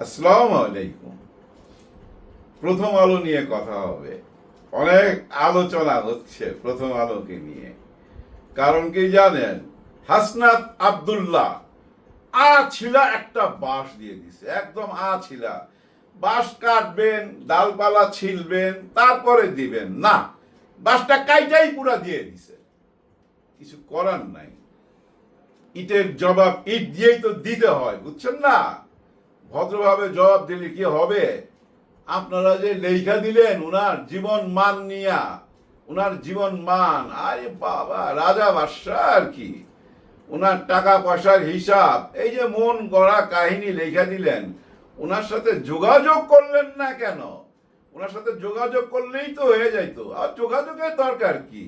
আসসালামু আলাইকুম। প্রথম আলো নিয়ে কথা হবে। অনেক আলোচনা হচ্ছে প্রথম আলোকে নিয়ে। কারণ কি জানেন? হাসনাত আব্দুল্লাহ আ ছিলা একটা বাঁশ দিয়ে দিছে। একদম আ ছিলা বাঁশ কাটবেন, ডালপালা ছিলবেন, তারপরে দিবেন। না, বাঁশটা কাইটাই পুরা দিয়ে দিছে। কিছু করার নাই। ইটের জবাব ইট দিয়েই তো দিতে হয়, বুঝছেন না? ভদ্রভাবে জবাব দিলে কি হবে? আপনারা যে লেখা দিলেন, উনার জীবন মান নিয়া, উনার জীবন মান, আরে বাবা, রাজা বাদশাহ আর কি। উনার টাকা পয়সার হিসাব, এই যে মন গড়া কাহিনী লেখা দিলেন ওনার সাথে যোগাযোগ করলেন না কেন? ওনার সাথে যোগাযোগ করলেই তো হয়ে যাইতো। আর যোগাযোগের দরকার কি?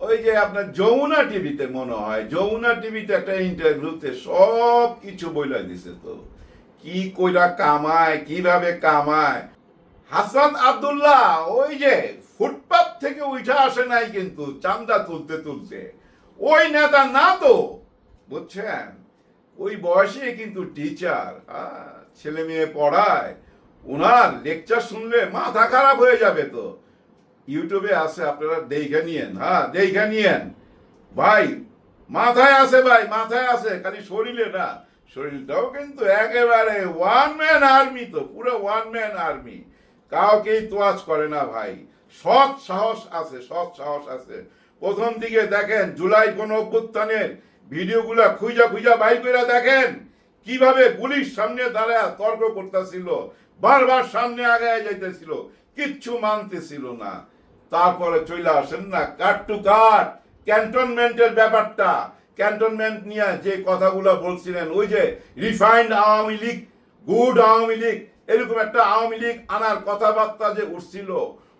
ওই যে আপনার যমুনা টিভিতে মনে হয়, যমুনা টিভিতে একটা ইন্টারভিউতে সব কিছু বইলা দিছে তো। কি কইরা কামায়, কীভাবে কামায়? হাসনাত আব্দুল্লাহ, ওই যে ফুটপাত থেকে উঠে আসে নাই কিন্তু চান্দা তুলতে তুলতে। ওই নেতা না তো, বুঝছেন? ওই বয়সে কিন্তু টিচার ছেলে মেয়ে পড়ায় ওনার লেকচার শুনলে মাথা খারাপ হয়ে যাবে তো। ইউটিউবে আছে, আপনারা দেখে নিয়েন হ্যাঁ দেখে নিয়েন। ভাই, মাথায় আছে ভাই, মাথায় আছে, খালি শরীরে না। শরীরটাও কিন্তু একেবারে ওয়ান ম্যান আর্মি তো, পুরো ওয়ান ম্যান আর্মি কাউকেই তোয়াজ করে না ভাই। সৎ সাহস আছে, সৎ সাহস আছে। প্রথম দিকে দেখেন, জুলাই কোন অভ্যুত্থানের ভিডিওগুলা খুঁজা খুঁজা বাই করে দেখেন, কীভাবে পুলিশ সামনে দাঁড়ায় তর্ক করতেছিল, বারবার সামনে আগায় যাইতেছিল, কিচ্ছু মানতেছিল না। তারপরে চলে আসেন না কাট টু কাট ক্যান্টনমেন্টের ব্যাপারটা। ক্যান্টনমেন্ট নিয়ে যে কথাগুলো বলছিলেন, ওই যে রিফাইন্ড আওয়ামী লীগ, গুড আওয়ামী লীগ, এরকম একটা আওয়ামী লীগ আনার কথাবার্তা যে উঠছিল,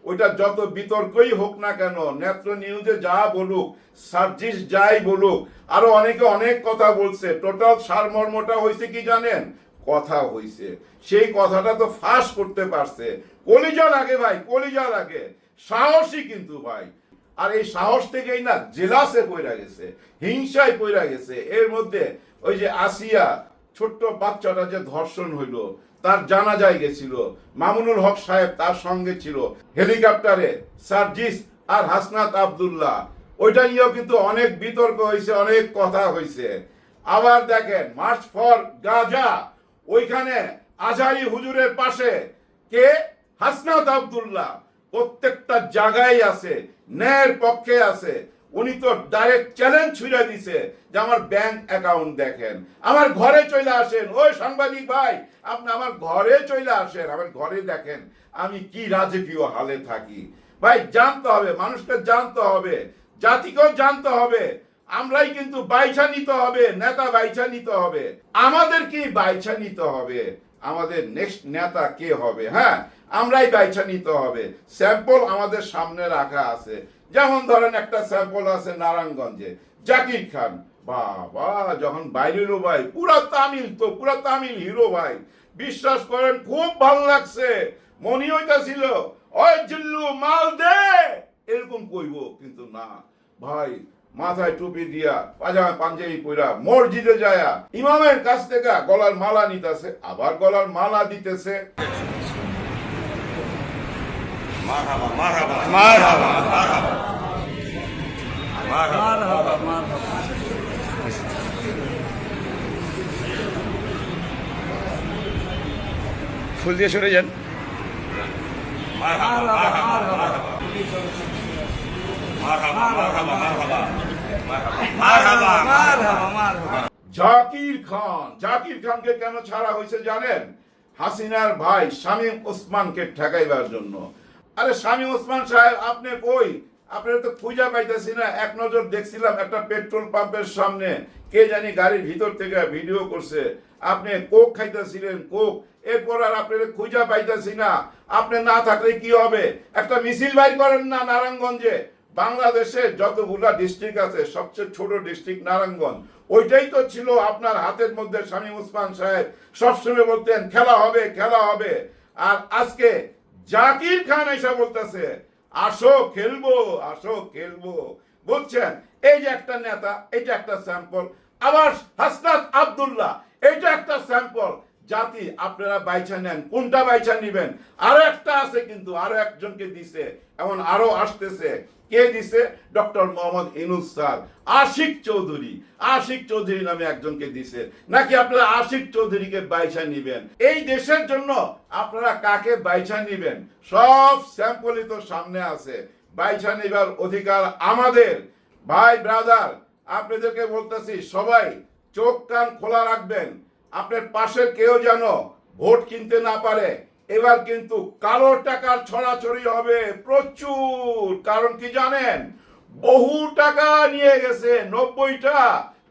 ওইটা যত বিতর্কই হোক না কেন, নেত্র নিউজে যা বলুক, সার্জিস যাই বলুক, আরও অনেকে অনেক কথা বলছে, টোটাল সারমর্মটা হয়েছে কি জানেন? কথা হইছে সেই কথাটা তো ফাঁস করতে পারছে। কলিজা লাগে ভাই কলিজা লাগে সাহসী কিন্তু ভাই। আর এই সাহস থেকেই না জেলাসে পইরা গেছে, হিংসায় পইরা গেছে। এর মধ্যে ওই যে আসিয়া ছোট্ট বাচ্চাটা যে ধর্ষণ হইল, তার জানাজায় গেছিল। মামুনুল হক সাহেব তার সঙ্গে ছিল। হেলিকপ্টারে সার্জিস আর হাসনাত আব্দুল্লাহ। ওইটা নিয়েও কিন্তু অনেক বিতর্ক হয়েছে অনেক কথা হয়েছে আবার দেখেন, মার্চ ফর গাজা। ওইখানে আজারি হুজুরের পাশে কে? হাসনাত আব্দুল্লাহ। প্রত্যেকটা জায়গায় আছে। ন্যায়ের পক্ষে আছে। উনি তো ডাইরেক্ট চ্যালেঞ্জ ছুড়ে দিছে যে আমার ব্যাংক অ্যাকাউন্ট দেখেন। আমার ঘরে চলে আসেন। ওই সাংবাদিক ভাই, আপনি আমার ঘরে চলে আসেন। আমার ঘরে দেখেন, আমি কি রাজকীয় হালে থাকি। ভাই, জানতে হবে, মানুষকে জানতে হবে, জাতিকেও জানতে হবে। আমরাই কিন্তু বাইছা নিতে হবে, নেতা বাইছা নিতে হবে। আমাদের কি বাইছা নিতে হবে? আমাদের নেক্সট নেতা কে হবে? হ্যাঁ আমরাই বাইছা নিতে হবে। স্যাম্পল আমাদের সামনে রাখা আছে। যেমন ধরেন একটা স্যাম্পল আছে নারায়ণগঞ্জে। জাকির খান। বাবা, যখন বাইরেরও ভাই, পুরা তামিল তো, পুরা তামিল হিরো ভাই। বিশ্বাস করেন, খুব ভালো লাগছে। মনে হইতাছিল, ওই জিল্লু, মাল দে! এরকম কইব, কিন্তু না। ভাই মাথায় টুপি দিয়া পাজামা পাঞ্জাবি পইরা মসজিদে যায়া ইমামের কাছ থেকে গলার মালা নিতেছে আবার গলার মালা দিতেছে। ফুল দিয়ে সরে যান। জাকির খান জাকির খানকে কেন ছাড়া হয়েছে জানেন? হাসিনার ভাই শামীম ওসমানকে ঠেকাইবার জন্য। আরে শামীম ওসমান সাহেব আপনি কই? আপনারা তো খুঁজা পাইতেছি না। এক নজর দেখছিলাম একটা পেট্রোল পাম্পের সামনে। কে জানি গাড়ির ভিতর থেকে ভিডিও করছে। আপনি কোক খাইতেছিলেন কোক। এরপর আর আপনারা খুঁজা পাইতেছি না। আপনি না থাকলে কি হবে? একটা মিছিল বাইর করেন না নারায়ণগঞ্জে। বাংলাদেশে যতগুলা ডিস্ট্রিক্ট আছে, সবচেয়ে ছোট ডিস্ট্রিক্ট নারায়ণগঞ্জ, ওইটাই তো ছিল আপনার হাতের মধ্যে শামীম ওসমান সাহেব সবসময় বলতেন, খেলা হবে খেলা হবে। আর আজকে জাকির খান এসে বলতেছে, আসো, খেলব আসো, খেলব। বুঝছেন এই যে একটা নেতা, এটা একটা স্যাম্পল আবার হাসনাত আব্দুল্লাহ, এটা একটা স্যাম্পল জাতি, আপনারা বাইছা নেন, কোনটা বাইছা নিবেন? আরও একটা আছে কিন্তু, আরও একজনকে দিছে, এমন আরও আসতেছে। কে দিছে? Doctor Mohammad Yunus sir. Ashiq Chowdhury. Ashiq Chowdhury নামে একজনকে দিছে। নাকি আপনারা আশিক চৌধুরীকে বাইছা নিবেন? এই দেশের জন্য আপনারা কাকে বাইছা নিবেন? সব স্যাম্পলই তো সামনে আছে। বাইছা নিবার অধিকার আমাদের। ভাই, ব্রাদার, আপনাদেরকে বলতেছি, সবাই চোখ কান খোলা রাখবেন। আপনার পাশের কেউ যেন ভোট কিনতে না পারে। এবার কিন্তু কালো টাকার ছড়াছড়ি হবে প্রচুর। কারণ কি জানেন? বহু টাকা নিয়ে গেছে, নব্বইটা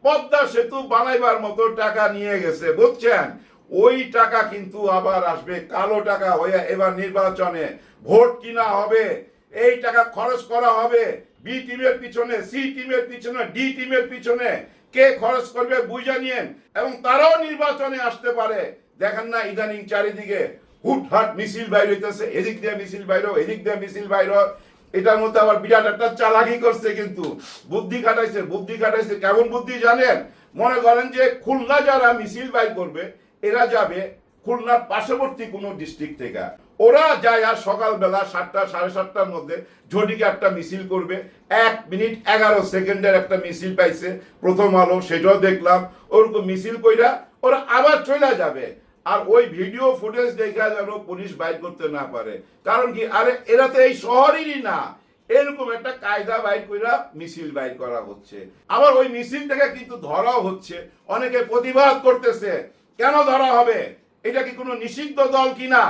পদ্মা সেতু বানাইবার মতো টাকা নিয়ে গেছে, বুঝছেন? ওই টাকা কিন্তু আবার আসবে কালো টাকা হয়ে এবার নির্বাচনে। ভোট কিনা হবে, এই টাকা খরচ করা হবে। বি টিমের পিছনে সি টিমের পিছনে ডি টিমের পিছনে কে খরচ করবে বুঝা নিয়েন এবং তারাও নির্বাচনে আসতে পারে। দেখেন না ইদানিং চারিদিকে। হুটহাট মিছিল বাইর হইতেছে এদিক দিয়ে মিছিল বাইর, এদিক দিয়ে মিছিল বাইর। এটার মধ্যে আবার বিরাট একটা চালাকি করছে কিন্তু। বুদ্ধি খাটাইছে বুদ্ধি খাটাইছে। কেমন বুদ্ধি জানেন? মনে করেন যে খুলনা যারা মিছিল বাইর করবে, এরা যাবে খুলনার পার্শ্ববর্তী কোনো ডিস্ট্রিক্ট থেকে। ওরা যায় আর সকালবেলা সাতটা, সাড়ে সাতটার মধ্যে ঝটিকে একটা মিছিল করবে। এক মিনিট এগারো সেকেন্ডের একটা মিছিল পাইছে। প্রথম আলো, সেটাও দেখলাম। ওরকম মিছিল কইরা ওরা আবার চলে যাবে। আর ওই ভিডিও ফুটেজ দেখা যেন পুলিশ বাইর করতে না পারে। কারণ কি? আরে, এরা তো এই শহরেরই না। এরকম একটা কায়দা বাইর কইরা মিছিল বাইর করা হচ্ছে। আবার ওই মিছিল থেকে কিন্তু ধরাও হচ্ছে। অনেকে প্রতিবাদ করতেছে। কেন ধরা হবে? এটা কি কোনো নিষিদ্ধ দল কিনা?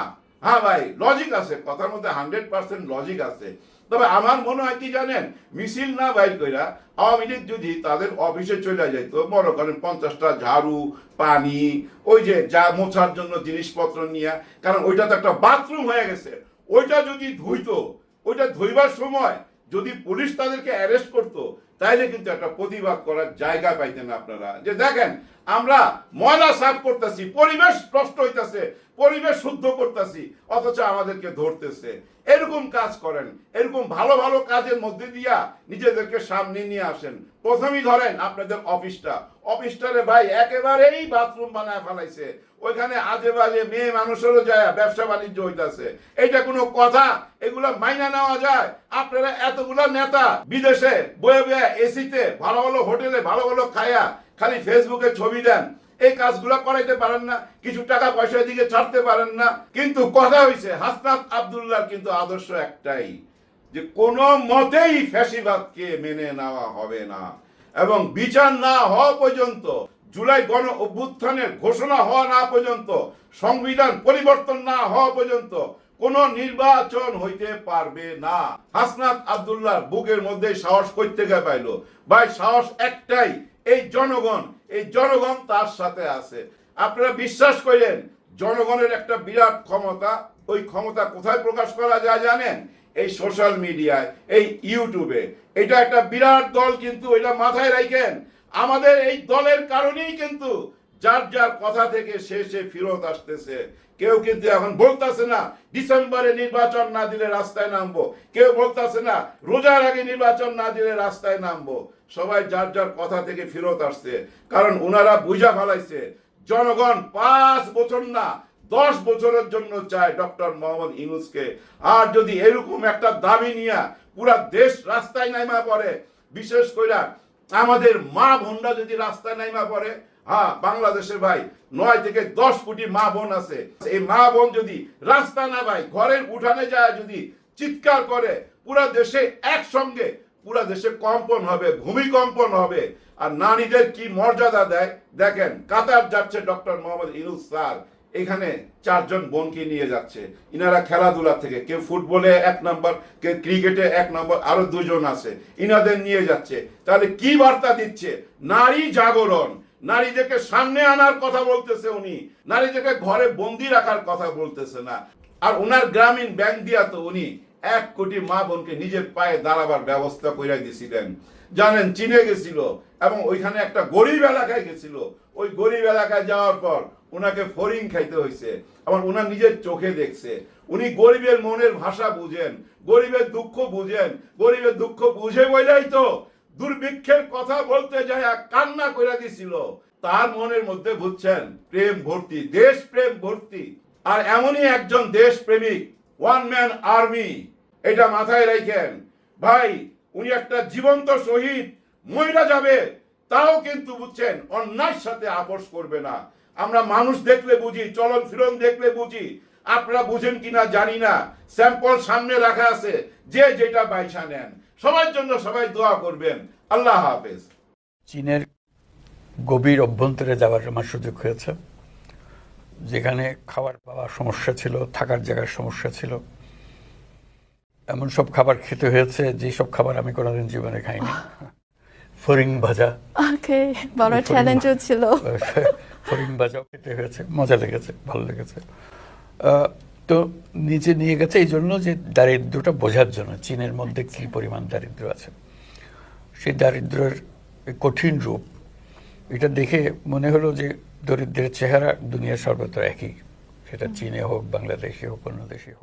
হ্যাঁ ভাই লজিক আছে। কথার মধ্যে হান্ড্রেড পার্সেন্ট লজিক আছে। তবে আমার মনে হয় কি জানেন? মিছিল না বাইর কইরা আওয়ামী লীগ যদি তাদের অফিসে চলে যেত মনে করেন পঞ্চাশটা ঝাড়ু, পানি, ওই যে যা মোছার জন্য জিনিসপত্র নিয়ে, কারণ ওইটা তো একটা বাথরুম হয়ে গেছে। ওইটা যদি ধুইতো, ওইটা ধুইবার সময় যদি পুলিশ তাদেরকে অ্যারেস্ট করতো, তাইলে কিন্তু একটা প্রতিবাদ করার জায়গা পাইতেন আপনারা। যে দেখেন আমরা ময়লা সাফ করতেছি, পরিবেশ নষ্ট হইতেছে, পরিবেশ শুদ্ধ করতেছি, অথচ আমাদেরকে ধরতেছে। এরকম কাজ করেন, এরকম ভালো ভালো কাজের মধ্যে দিয়া নিজেদেরকে সামনে নিয়ে আসেন। প্রথমেই ধরেন আপনাদের অফিসটা। অফিসটারে ভাই একেবারেই বাথরুম বানায় ফেলাইছে। ওইখানে আজে বাজে মেয়ে মানুষেরও যায়, ব্যবসা বাণিজ্য হইতাছে। এটা কোনো কথা? এগুলা মাইনা নেওয়া যায়? আপনারা এতগুলা নেতা বিদেশে বয়ে বয়ে এসিতে ভালো ভালো হোটেলে ভালো ভালো খায়া খালি ফেসবুকে ছবি দেন। এই কাজগুলো করাইতে পারেন না, কিছু টাকা পয়সা দিকে ছাড়তে পারেন না। কিন্তু কথা হইছে, হাসনাত আব্দুল্লাহ কিন্তু আদর্শ একটাই, যে কোনো মতেই ফ্যাসিবাদকে মেনে নেওয়া হবে না। এবং বিচার না হওয়া পর্যন্ত, জুলাই গণ অভ্যুত্থানের ঘোষণা হওয়া না পর্যন্ত, সংবিধান পরিবর্তন না হওয়া পর্যন্ত, কোন নির্বাচন হইতে পারবে না। হাসনাত আব্দুল্লাহ বুকের মধ্যে সাহস করতে গিয়ে পাইলো। ভাই, সাহস একটাই এই জনগণ এই জনগণ তার সাথে আছে। আপনারা বিশ্বাস করেন, জনগণের একটা বিরাট ক্ষমতা, ওই ক্ষমতা কোথায় প্রকাশ করা যায় জানেন? এই সোশ্যাল মিডিয়ায়, এই ইউটিউবে। এটা একটা বিরাট দল কিন্তু, এটা মাথায় রাখেন। আমাদের এই দলের কারণেই কিন্তু যার যার কথা থেকে শেষে ফেরত আসতেছে। কেউ কিন্তু এখন বলতেছে না, ডিসেম্বরে নির্বাচন না দিলে রাস্তায় নামবো। কেউ বলতেছে না, রোজার আগে নির্বাচন না দিলে রাস্তায় নামবো। সবাই যার যার কথা থেকে ফেরত আসছে। কারণ ওনারা বুঝা ফেলাইছে, জনগণ পাঁচ বছর না, দশ বছরের জন্য চায় ডক্টর মোহাম্মদ ইউনুসকে। আর যদি এরকম একটা দাবি নিয়ে পুরা দেশ রাস্তায় নাইমা পড়ে, বিশেষ করে আমাদের মা বোনরা যদি রাস্তায় নাইমা পড়ে হ্যাঁ বাংলাদেশে ভাই, নয় থেকে দশ কোটি মা বোন আছে। এই মা বোন যদি রাস্তা না ভাই ঘরের উঠানে যায় যদি চিৎকার করে, পুরা দেশে একসঙ্গে, পুরা দেশে কম্পন হবে, ভূমিকম্পন হবে। আর নারীদের কি মর্যাদা দেয়? দেখেন, কাতার যাচ্ছে ডক্টর মোহাম্মদ ইনুস স্যার, এখানে চারজন বোনকে নিয়ে যাচ্ছে। ইনারা খেলাধুলা থেকে, কেউ ফুটবলে এক নম্বর, কেউ ক্রিকেটে এক নম্বর, আরও দুজন আছে। ইনাদের নিয়ে যাচ্ছে। তাহলে কি বার্তা দিচ্ছে? নারী জাগরণ। নারীদেরকে সামনে আনার কথা বলতেছে উনি। নারীদেরকে ঘরে বন্দি রাখার কথা বলতেছে না। আর ওনার গ্রামীণ ব্যাংক দিয়া তো উনি এক কোটি মা বোনকে নিজের পায়ে দাঁড়াবার ব্যবস্থা করে দিয়েছিলেন জানেন, চীনে গেছিল এবং ওইখানে একটা গরিব এলাকায় গেছিল। ওই গরিব এলাকায় যাওয়ার পর ওনাকে ফরিং খাইতে হয়েছে আবার ওনার নিজের চোখে দেখছে। উনি গরিবের মনের ভাষা বুঝেন, গরিবের দুঃখ বুঝেন, গরিবের দুঃখ বুঝে বলেই তো দুর্ভিক্ষের কথা বলতে যায় কান্না করে দিছিল। তার মনের মধ্যে, বুঝছেন, প্রেম ভর্তি দেশ প্রেম ভর্তি। আর এমনই একজন দেশ প্রেমিক ওয়ান ম্যান আর্মি এটা মাথায় রাখেন ভাই, উনি একটা জীবন্ত শহীদ মহিলা যাবে। তাও কিন্তু, বুঝছেন, অন্যায়ের সাথে আপোষ করবে না। আমরা মানুষ দেখলে বুঝি, চলন ফিরন দেখলে বুঝি। আপনারা বুঝেন কিনা জানি না। স্যাম্পল সামনে রাখা আছে, যে যেটা বাইসা নেন। সবার জন্য সবাই দোয়া করবেন। আল্লাহ হাফেজ। চীনের গভীর অভ্যন্তরে যাওয়ার আমার সুযোগ হয়েছে। যেখানে খাবার পাওয়ার সমস্যা ছিল থাকার জায়গার সমস্যা ছিল। এমন সব খাবার খেতে হয়েছে যেসব খাবার আমি কোনোদিন জীবনে খাইনি। ফরিং ভাজা। ওকে বড় চ্যালেঞ্জও ছিল। ফরিং ভাজাও খেতে হয়েছে মজা লেগেছে ভালো লেগেছে। তো নিচে নিয়ে গেছে এই জন্য যে দারিদ্রটা বোঝার জন্য চীনের মধ্যে কি পরিমাণ দারিদ্র আছে। সেই দারিদ্রের কঠিন রূপ এটা দেখে মনে হলো যে দরিদ্রের চেহারা দুনিয়ার সর্বত্র একই। সেটা চীনে হোক বাংলাদেশে হোক অন্য দেশে হোক।